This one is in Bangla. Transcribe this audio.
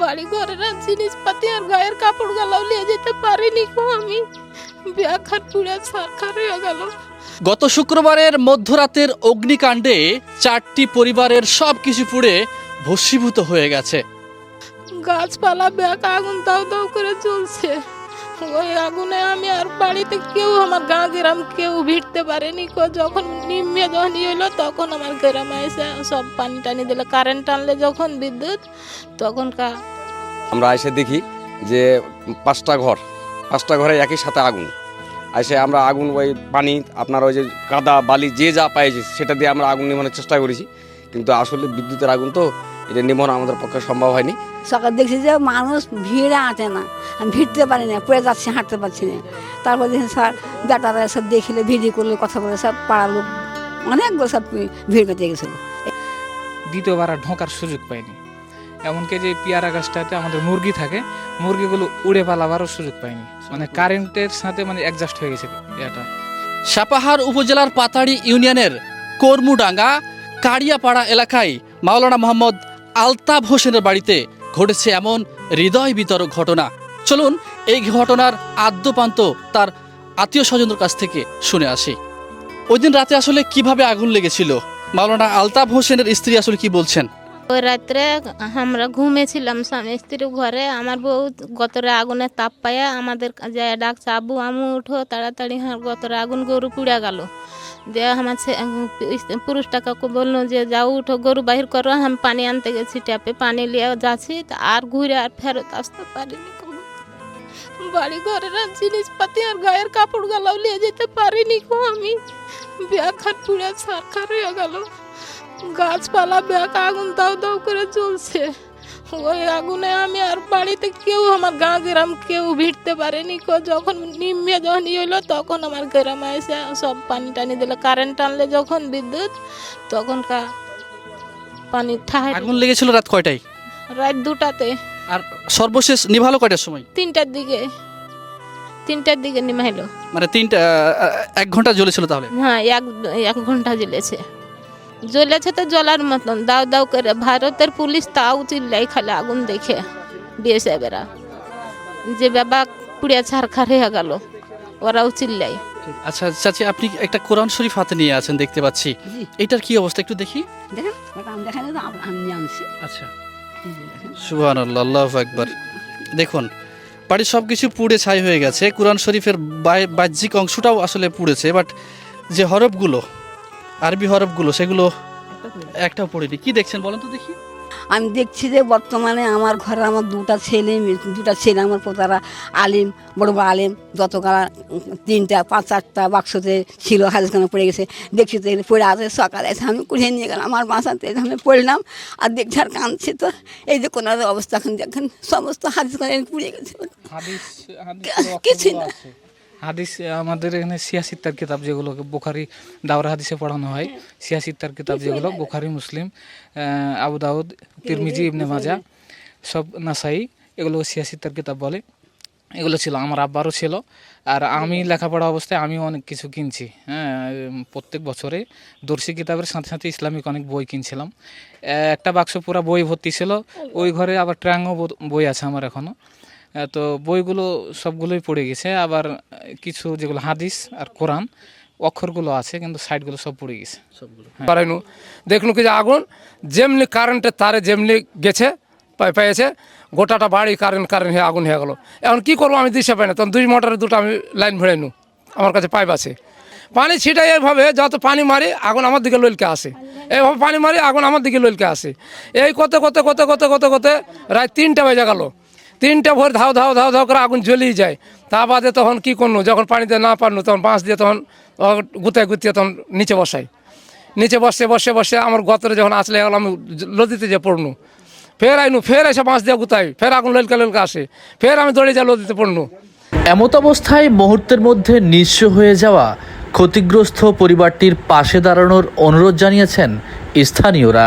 বাড়ি ঘরের জিনিসপাতি আর গায়ের কাপড় গালাও নিয়ে যেতে পারিনি কো আমি। ব্যাখার পুড়ে সারখার হয়ে গেল। গত শুক্রবারের মধ্যরাতের অগ্নিকাণ্ডে চারটি পরিবারের সব কিছু পুড়ে ভস্মীভূত হয়ে গেছে। গাছপালা ব্যাগ আগুন দাও দাও করে জ্বলছে। ওই আগুনে আমি আর বাড়িতে কেউ আমার গা গ্রাম কেউ ভিড়তে পারেনি যখন নিম্নে যখন হলো তখন আমার গ্রামে এসে সব পানি টানি দিলে। কারেন্ট টানলে যখন বিদ্যুৎ, তখন কা আমরা এসে দেখি যে পাঁচটা ঘর, পাঁচটা ঘরে একই সাথে আগুন। এসে আমরা আগুন, ওই পানি, আপনার ওই যে কাদা বালি, যে যা পাইছি সেটা দিয়ে আমরা আগুন নিভানোর চেষ্টা করেছি। কিন্তু আসলে বিদ্যুতের আগুন তো এটা নিভানো আমাদের পক্ষে সম্ভব হয়নি। সকাল দেখছি যে মানুষ ভিড়ে আটে না আমি ভিড়তে পারি না পড়ে যাচ্ছি হাঁটতে পারছি না। তারপর দেখি স্যার বেটারা সব দেখিলে ভিডিও করলে কথা বলে সব পাড়ার লোক অনেকগুলো সব ভিড় পেতে গেছিল। দ্বিতীয়বার আর ঢোকার সুযোগ পাইনি। এমনকি যে পেয়ারা গাছটাতে আমাদের মুরগি থাকে মুরগিগুলো উড়ে পালাবারও সুযোগ পাইনি। মানে কারেন্টের সাথে মানে অ্যাডজাস্ট হয়ে গেছে এটা সাপাহার উপজেলার পাতাড়ি ইউনিয়নের কর্মুডাঙ্গা কাড়িয়াপাড়া এলাকায় মাওলানা মোহাম্মদ আলতাফ হোসেনের বাড়িতে ঘটেছে এমন হৃদয় বিতরক ঘটনা। চলুন এই ঘটনার আদ্যপান্ত তার আত্মীয় স্বজনদের কাছ থেকে শুনে আসি। ওই দিন রাতে আসলে কীভাবে আগুন লেগেছিল? মাওলানা আলতাফ হোসেনের স্ত্রী আসলে কি বলছেন? ওই রাত্রে আমরা ঘুমেছিলাম, স্বামী স্ত্রী ঘরে। আমার বউ গতরে আগুনে তাপ পায়া আমাদের যায় ডাকছে, আবু আমু উঠো, তাড়াতাড়ি। হ্যাঁ গতরে আগুন গরু পুড়ে গেল। দিয়ে আমার পুরুষটা কাকু বলল যে, যাও, উঠো, গরু বাহির করো। আমি পানি আনতে গেছি ট্যাপে, পানি নিয়ে যাচ্ছি। আর ঘুরে আর ফেরত আসতে পারিনি। বাড়ি ঘরের জিনিসপাতি আর গায়ের কাপড় গালাও নিয়ে যেতে পারিনি আমি। ব্যাখার পুড়ে সারখার হয়ে গেল। গাছপালা ব্যাগ আগুন দাও দাও করে জ্বলছে। ওই আগুনে আমি আর বাড়িতে কেউ আমার গা গ্রাম কেউ ভিড়তে পারেনি কো। যখন নিম্নে যখন ইয়ে হলো তখন আমার গ্রামে এসে সব পানি টানি দিলে। কারেন্ট টানলে যখন বিদ্যুৎ তখন কা পানি ঠাই আগুন লেগেছিল রাত কয়টায়? রাত দুটাতে। আর সর্বশেষ নিভালো কয়টার সময়? তিনটার দিকে। তিনটার দিকে নিমাইলো। মানে তিনটা এক ঘণ্টা জ্বলেছিল তাহলে? হ্যাঁ এক এক ঘণ্টা জ্বলেছে। জ্বলেছে তো জ্বলার মতন। দাও দাও করে। ভারতের পুলিশ তাও চিল্লাই খালে আগুন দেখে বিএসএফেরা। যে বাবা পুড়িয়া ছারখার হয়ে গেল ওরাও চিল্লাই। আচ্ছা চাচি আপনি একটা কোরআন শরীফ হাতে নিয়ে আছেন দেখতে পাচ্ছি। এটার কি অবস্থা একটু দেখি। আচ্ছা। যে আল্লাহ একবার দেখুন বাড়ির সব কিছু পুড়ে ছাই হয়ে গেছে। কোরআন শরীফের বাই- বাহ্যিক অংশটাও আসলে পুড়েছে বাট যে হরফগুলো আরবি হরফগুলো সেগুলো। একটাও পড়েনি কি দেখছেন বলেন তো দেখি। আমি দেখছি যে বর্তমানে আমার ঘরে আমার দুটা ছেলে দুটা ছেলে আমার পোতারা আলিম বড় বড় আলিম যতকাল তিনটা পাঁচ চারটা বাক্সতে ছিল হাজখানে পড়ে গেছে। দেখছি তো পড়ে আছে সকালে এসে আমি কুড়িয়ে নিয়ে গেলাম আমার বাসাতে আমি পড়লাম আর দেখছি আর কাঁদছি তো। এই যে কোনো অবস্থা এখন দেখেন সমস্ত হাজখানে পুড়ে গেছে। হাদিস কিছুই না। হাদিস, আমাদের এখানে সিয়াসিত্তার কিতাব যেগুলো বোখারি দাওরা হাদিসে পড়ানো হয়। সিয়াসিত্তার কিতাব যেগুলো বোখারি, মুসলিম আবু দাউদ, তিরমিজি, ইবনে মাজা, সব নাসাই, এগুলো সিয়াসিত্তার কিতাব বলে। এগুলো ছিল, আমার আব্বারও ছিল। আর আমি লেখাপড়া অবস্থায় আমিও অনেক কিছু কিনছি হ্যাঁ প্রত্যেক বছরে। দর্শী কিতাবের সাথে সাথে ইসলামিক অনেক বই কিনছিলাম। একটা বাক্স পুরা বই ভর্তি ছিল, ওই ঘরে আবার ট্রাঙ্গও বই আছে আমার এখনও তো বইগুলো সবগুলোই পড়ে গেছে। আবার কিছু যেগুলো হাদিস আর কোরআন অক্ষরগুলো আছে কিন্তু সাইডগুলো সব পড়ে গেছে। সবগুলো। পারাইনু দেখলু কি যে আগুন যেমনি কারেন্টের তারে যেমনি গেছে পেয়েছে গোটাটা বাড়ি কারেন্ট কারেন্ট হয়ে আগুন হয়ে গেলো। এখন কি করব আমি দিশে পাই না। তখন দুই মোটরের দুটো আমি লাইন ভেড়াইনু আমার কাছে পাইপ আছে। পানি ছিটাই এভাবে যত পানি মারি আগুন আমার দিকে লইলকে আসে। এইভাবে পানি মারি আগুন আমার দিকে লইলকে আসে। এই করতে করতে করতে করতে করতে করতে রাত তিনটা বেজে গেল। তিনটা ভোর ধাও ধাও ধাও ধাও করে আগুন জ্বলেই যায়। তা বাদে তখন কী করল? যখন পানিতে না পারনু তখন বাঁশ দিয়ে তখন গুতায় গুতিয়ে তখন নিচে বসাই নিচে বসে বসে বসে আমার গতরে যখন আসলে আমি লদিতে যে পড়নু। ফের আইনু, ফের এসে বাঁশ দিয়ে গুতাই, ফের আগুন ললকা ললকা আসে। ফের আমি দৌড়ে যাই লদিতে পড়নু। এমত অবস্থায় মুহূর্তের মধ্যে নিঃস্ব হয়ে যাওয়া ক্ষতিগ্রস্ত পরিবারটির পাশে দাঁড়ানোর অনুরোধ জানিয়েছেন স্থানীয়রা।